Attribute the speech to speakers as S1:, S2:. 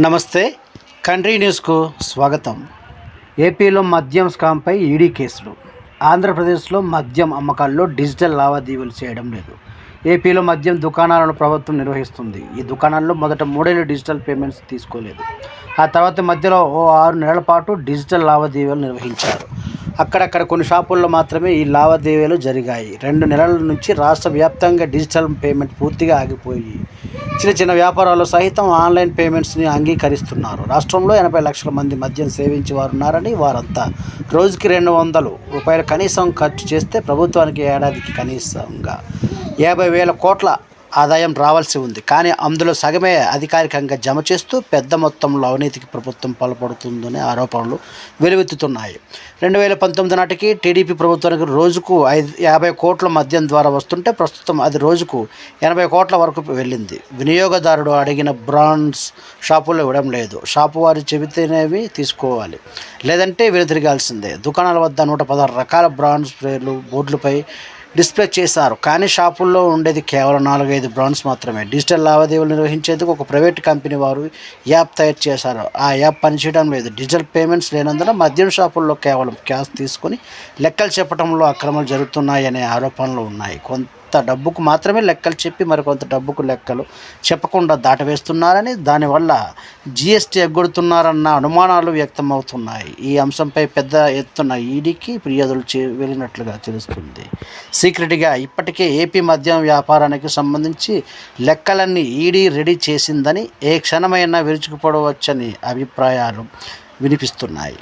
S1: నమస్తే కంట్రీ న్యూస్కు స్వాగతం. ఏపీలో మద్యం స్కామ్పై ఈడీ కేసులు. ఆంధ్రప్రదేశ్లో మద్యం అమ్మకాల్లో డిజిటల్ లావాదేవీలు చేయడం లేదు. ఏపీలో మద్యం దుకాణాలను ప్రభుత్వం నిర్వహిస్తుంది. ఈ దుకాణాల్లో మొదట మూడేళ్ళు డిజిటల్ పేమెంట్స్ తీసుకోలేదు. ఆ తర్వాత మధ్యలో ఓ ఆరు నెలల పాటు డిజిటల్ లావాదేవీలు నిర్వహించారు. అక్కడక్కడ కొన్ని షాపుల్లో మాత్రమే ఈ లావాదేవీలు జరిగాయి. రెండు నెలల నుంచి రాష్ట్ర వ్యాప్తంగా డిజిటల్ పేమెంట్ పూర్తిగా ఆగిపోయి చిన్న చిన్న వ్యాపారాలు సహితం ఆన్లైన్ పేమెంట్స్ని అంగీకరిస్తున్నారు. రాష్ట్రంలో ఎనభై లక్షల మంది మద్యం సేవించి వారు ఉన్నారని వారంతా. రోజుకి రెండు వందలు రూపాయలు కనీసం ఖర్చు చేస్తే ప్రభుత్వానికి ఏడాదికి కనీసంగా యాభై వేల కోట్ల ఆదాయం రావాల్సి ఉంది. కానీ అందులో సగమే అధికారికంగా జమ చేస్తూ పెద్ద మొత్తంలో అవినీతికి ప్రభుత్వం పాల్పడుతుందనే ఆరోపణలు వెలువెత్తుతున్నాయి. రెండు వేల పంతొమ్మిది నాటికి టీడీపీ ప్రభుత్వానికి రోజుకు ఐదు యాభై కోట్ల మద్యం ద్వారా వస్తుంటే ప్రస్తుతం అది రోజుకు ఎనభై కోట్ల వరకు వెళ్ళింది. వినియోగదారుడు అడిగిన బ్రాండ్స్ షాపుల్లో ఇవ్వడం లేదు. షాపు వారు చెబితేనేవి తీసుకోవాలి. లేదంటే వెనుతిరగాల్సిందే దుకాణాల వద్ద నూట పదహారు రకాల బ్రాండ్స్ పేర్లు బోర్డులపై డిస్ప్లే చేశారు. కానీ షాపుల్లో ఉండేది కేవలం నాలుగైదు బ్రాండ్స్ మాత్రమే. డిజిటల్ లావాదేవీలు నిర్వహించేందుకు ఒక ప్రైవేట్ కంపెనీ వారు యాప్ తయారు చేశారు. ఆ యాప్ పనిచేయడం లేదు. డిజిటల్ పేమెంట్స్ లేనందున మద్యం షాపుల్లో కేవలం క్యాష్ తీసుకొని లెక్కలు చెప్పడంలో అక్రమాలు జరుగుతున్నాయనే ఆరోపణలు ఉన్నాయి. కొంత డబ్బుకు మాత్రమే లెక్కలు చెప్పి మరికొంత డబ్బుకు లెక్కలు చెప్పకుండా దాటవేస్తున్నారని దానివల్ల జీఎస్టీ ఎగ్గొడుతున్నారన్న అనుమానాలు వ్యక్తమవుతున్నాయి. ఈ అంశంపై పెద్ద ఎత్తున ఈడీకి ఫిర్యాదులు చే వెళ్ళినట్లుగా తెలుస్తుంది. సీక్రెట్గా ఇప్పటికే ఏపీ మద్యం వ్యాపారానికి సంబంధించి లెక్కలన్నీ ఈడీ రెడీ చేసిందని ఏ క్షణమైనా విరుచుకుపడవచ్చని అభిప్రాయాలు వినిపిస్తున్నాయి.